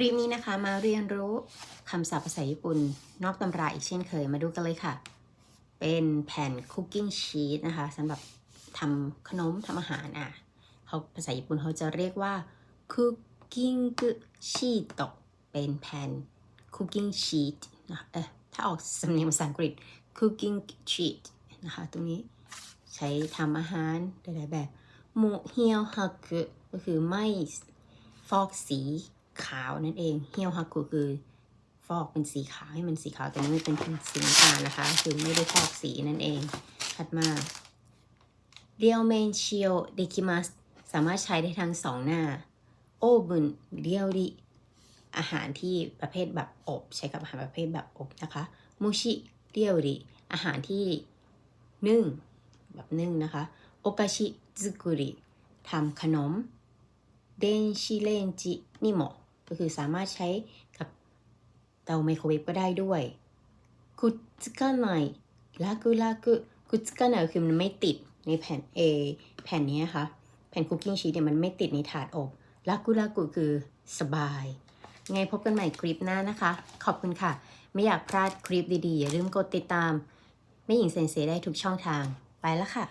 ลิปนี้นะคะมาเรียนรู้คำศัพท์ภาษาญี่ปุ่น นอกตำราอีกเช่นเคยมาดูกันเลยค่ะ เป็นแผ่นคุกกิ้งชีตนะคะสำหรับทำขนมทำอาหารอะเขาภาษาญี่ปุ่นเขาจะเรียกว่าคุกกิ้งชีตกเป็นแผ่นคุกกิ้งชีตนะเออถ้าออกสำเนียงภาษาอังกฤษ cooking sheet นะคะตรงนี้ใช้ทำอาหารหลายๆแบบโมเฮียวฮักก็คือไม่ฟอกสี ขาวนั่นเอง เฮียวฮักคือฟอกเป็นสีขาวให้มันสีขาวแต่นี่ไม่เป็นสีน้ำตาลนะคะ คือไม่ได้ฟอกสีนั่นเอง ถัดมาเรียวเมนชิโอเดคิมัสสามารถใช้ได้ทั้งสองหน้า โอบุนเรียวริอาหารที่ประเภทแบบอบ ใช้กับอาหารประเภทแบบอบนะคะมูชิเรียวริอาหารที่นึ่งแบบนึ่งนะคะโอกาชิซึกุริทำขนมเดนชิเลนจินิโม ก็คือสามารถใช้กับเตาไมโครเวฟก็ได้ด้วยคุตสึกะไนลากุลากุคุตสึกะไนคือมันไม่ติดในแผ่น A แผ่นนี้นะคะแผ่นคุกกิ้งชีสเนี่ยมันไม่ติดในถาดอบลากุลากุคือสบาย ไงพบกันใหม่คลิปหน้านะคะ ขอบคุณค่ะ ไม่อยากพลาดคลิปดีๆ อย่าลืมกดติดตาม ไม่หญิงเซนเซได้ทุกช่องทางไปแล้วค่ะ